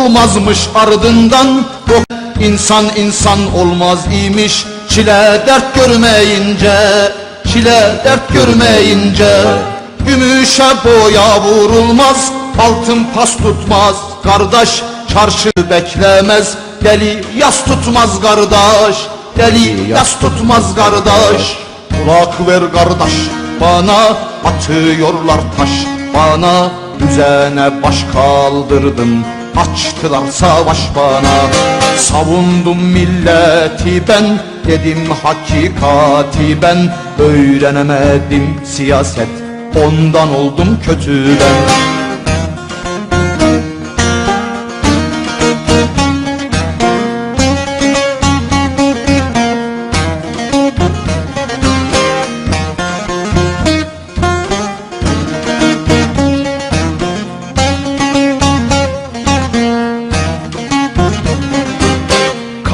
olmazmış ardından. Yok insan insan olmaz imiş. Çile dert görmeyince Çile dert görmeyince. Gümüşe boya vurulmaz Altın pas tutmaz Kardeş. Çarşı beklemez Deli yas tutmaz kardeş. Deli yas tutmaz kardeş. Kulak ver kardeş Bana atıyorlar taş. Bana düzene baş kaldırdım. Açtılar savaş bana. Savundum milleti ben. Dedim hakikati ben. Öğrenemedim siyaset. Ondan oldum kötü ben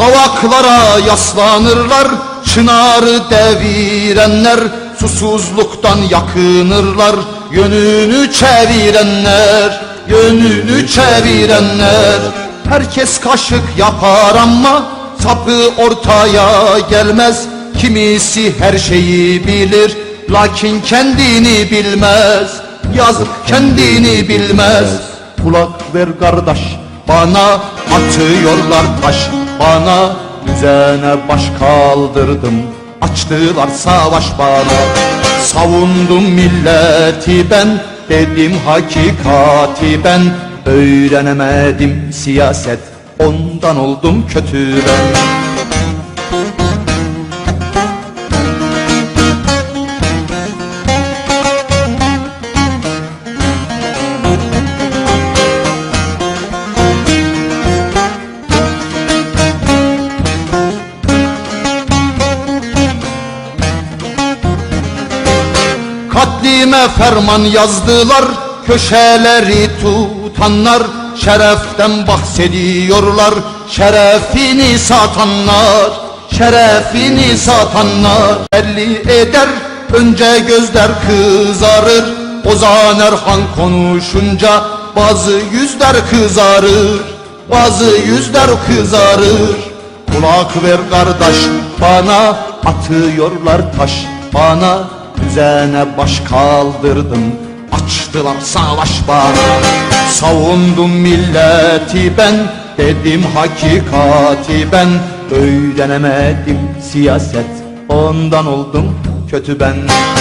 Kavaklara yaslanırlar Çınarı devirenler Susuzluktan yakınırlar. Yönünü çevirenler Yönünü çevirenler. Herkes kaşık yapar ama Sapı ortaya gelmez. Kimisi her şeyi bilir Lakin kendini bilmez. Yazık kendini bilmez. Kulak ver kardeş bana atıyorlar taş bana Düzene baş kaldırdım. Açtılar savaş bana. Savundum milleti ben. Dedim hakikati ben. Öğrenemedim siyaset. Ondan oldum kötü ben Katlime ferman yazdılar Köşeleri tutanlar Şereften bahsediyorlar Şerefini satanlar Şerefini satanlar. Belli eder Önce gözler kızarır Ozan Erhan konuşunca Bazı yüzler kızarır Bazı yüzler kızarır. Kulak ver kardeş bana Atıyorlar taş bana Düzene baş kaldırdım. Açtılar savaş bana. Savundum milleti ben. Dedim hakikati ben. Öğrenemedim siyaset. Ondan oldum kötü ben